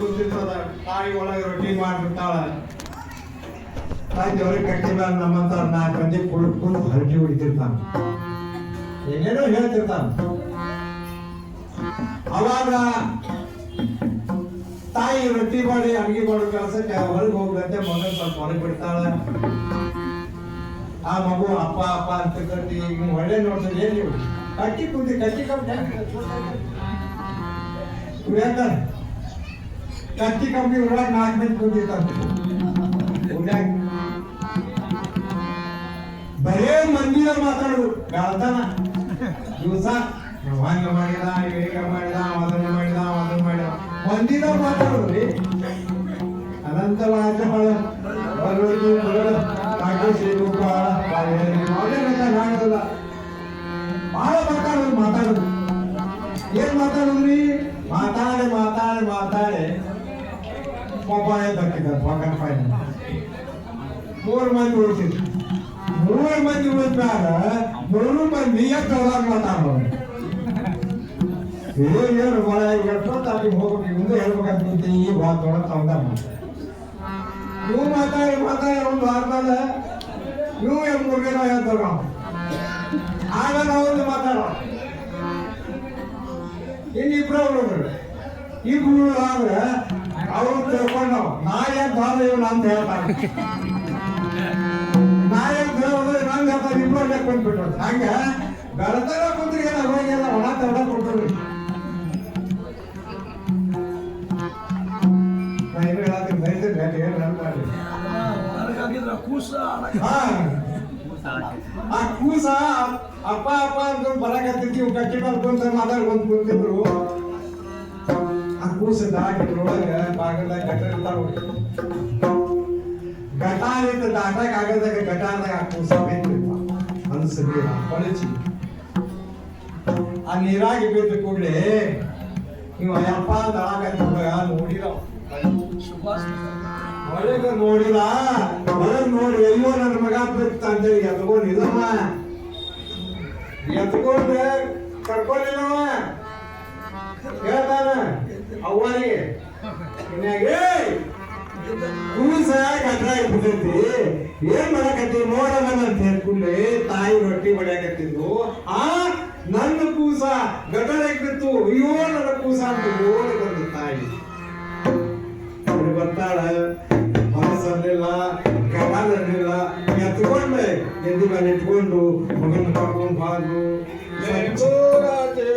ಕೂತಿರ್ತದ ತಾಯಿ ಒಳಗೆ ತಾಯಿ ದೇವ್ರಿಗೆ ಕಟ್ಟಿ ನಮ್ಮಂತ ನಾಲ್ಕು ಮಂದಿ ಕುಡ್ಕೊಂಡು ಹರಟಿ ಹೊಡಿತಿರ್ತಾನ. ಏನೇನೋ ಹೇಳ್ತಿರ್ತಾನ. ಅವಾಗ ತಾಯಿ ರೊಟ್ಟಿ ಮಾಡಿ ಅಡಿಗೆ ಮಾಡೋ ಕೆಲಸಕ್ಕೆ ಹೊರಗೆ ಹೋಗ್ದಂತೆ ಮಗನ್ ಸ್ವಲ್ಪ ಹೊರಗೆ ಬಿಡ್ತಾಳ. ಆ ಮಗು ಅಪ್ಪ ಅಪ್ಪ ಅಂತ ಕಟ್ಟಿ ಒಳ್ಳೆ ನೋಡ್ತಾರೆ ಏನ್ ನೀವು? ಕಟ್ಟಿ ಕುಂತಿ, ಕಟ್ಟಿ ಕಟ್ಟಿ ಯಾಕಂದ್ರೆ ಕತ್ತಿ ಕಂಬಿ ಒಳಗೆ ನಾಲ್ಕು ಮಂದಿ ಕೂತಿರ್ತಾರೆ ಊನ್ಯಾಗ ಬರೇ ಮಂದಿನ ಮಾತಾಡುದು ಗಾಳ್ತಾನ ದಿವಸ ಹಂಗ ಮಾಡಿದ ಈಗ ಮಾಡಿದ ಅದನ್ನ ಮಾಡಿದ ಅದನ್ನ ಮಾಡಿದ ಮಂದಿನ ಮಾತಾಡುದ್ರಿ ಅನಂತವಾದ ಹೊಳ ಬರೋದು ಬರೋದು ಕಾಕೇಶಿ ರೂಪ ಮಾಡೋದಿಲ್ಲ ಬಹಳ ಮಾತಾಡೋದು ಮಾತಾಡೋದು ಏನ್ ಮಾತಾಡುದ್ರಿ ಮಾತಾಡಿ ಮಾತಾಡಿ ಮಾತಾಡಿ ಪಪ್ಪಾಯ ದಕ್ಕಿದ ಪಕ್ಕನ ಫೈನ್ ಮೂರು ಮಂದಿ ಉಳಿಸಿದ್ರು ಮೂರು ಮಂದಿ ಉಳಿದ್ಮ್ಯಾಗ ಮೂರು ಮಂದಿ ಎಷ್ಟು ಹೋದಾಗ ಮಾತಾಡೋದು ಏ ಏನು ಮಳ ಎಷ್ಟೊತ್ತು ಅಲ್ಲಿ ಹೋಗ್ಬೇಕು ಮುಂದೆ ಹೇಳ್ಬೇಕಂತ ಈ ಬಾತ್ ಒಳಗೆ ತಗೊಂಡ ನೀವು ಮಾತಾಡಿ ಮಾತಾಡಿ ಒಂದು ಆದ್ಮೇಲೆ ನೀವು ಏನು ಮುಗಿದ ಹೇಳ್ತಾರ ಆಗ ನಾವು ಮಾತಾಡೋಣ ಇನ್ನು ಇಬ್ರು ಹುಡುಗರು ಇಬ್ರು ಆದ್ರೆ ಅವ್ರು ತಿಳ್ಕೊಂಡು ನಾಯಕ್ ದಾದ ಇವನು ಅಂತ ಹೇಳ್ತಾರೆ ನಾಯಕ್ ದೇವರು ನಂಗೆ ಹೇಳ್ತಾರೆ ಇಬ್ರು ಲೆಕ್ಕೊಂಡ್ಬಿಟ್ರು ಹಂಗ ಬೆಳತರ ಕುಂತ್ರಿಗೆ ಹೋಗಿಲ್ಲ ಒಣ ತಡ ಕೊಟ್ಟರು ನಾ ಏನು ಹೇಳತ್ತೀನಿ ಬೈದ್ರೆ ಏನು ಹೇಳ್ತಾರೆ ಹಾ ಆ ಕೂಸ ಅಪ್ಪ ಅಪ್ಪ ಅಂತ ಬರಕತ್ತಿರ್ತೀವಿ ಕಟ್ಟಿ ಮೇಲೆ ಕುಂತ ಮಾತಾಡ್ಕೊಂತ ಕುಂತಿದ್ರು ಕೂಸ ದಾಟಿದ್ರೊಳಗ ಬಾಗಲ್ದಾಗ ಗಟಾರ ಇರ್ತಾವ ಗಟಾರ ಇತ್ತು ದಾಟಕ್ ಆಗದಾಗ ಗಟಾರದಾಗ ಕೂಸ ಅನ್ಸಲಿ ಕೊಳಚಿ. ಆ ನೀರಾಗಿ ಬಿದ್ದ ಕೂಡಲೇ ನೀವು ಅಯ್ಯಪ್ಪ ದಳಾಕತ್ತಿ ನೋಡಿರ ಒಳಗ ನೋಡಿಲ್ಲ. ಒಳಗ್ ನೋಡಿ ಎಲ್ಲೋ ನನ್ನ ಮಗ ಬಿತ್ತ ಅಂತೇಳಿ ಎತ್ಕೊಂಡು ಇಲ್ಲಮ್ಮ. ಎತ್ಕೊಂಡು ಕರ್ಕೊಂಡಿಲ್ಲವ ಅವ್ವಾರಿಗೆ ಕೂಸ ಕತ್ರಾಗ ಏನ್ ಮಾಡಕತ್ತಿ? ಮೋಡಗನ್ ಅಂತ ಹೇಳ್ಕೊಂಡೆ ತಾಯಿ ರೊಟ್ಟಿ ಹೊಡೆಯಕತ್ತಿದ್ವು ಆ, ನನ್ನ ಕೂಸ ಗಟರಾಗ ಬಿತ್ತು. ಅಯ್ಯೋ, ನನ್ನ ಕೂಸ ಅಂತ ಓಡಿ ಬಂದು ತಾಯಿ. ಬರ್ತಾಳ. ಮನಸ್ಸನ್ನಿಲ್ಲ ಕವಾಲನ್ನಿಲ್ಲ ಎತ್ಕೊಂಡೆ. ಎದ್ದು ಮೇಲೆ ಇಟ್ಕೊಂಡು ಮಗನ ಕರ್ಕೊಂಡು ಬಾಗು ಸಂಚೋರಾತೆ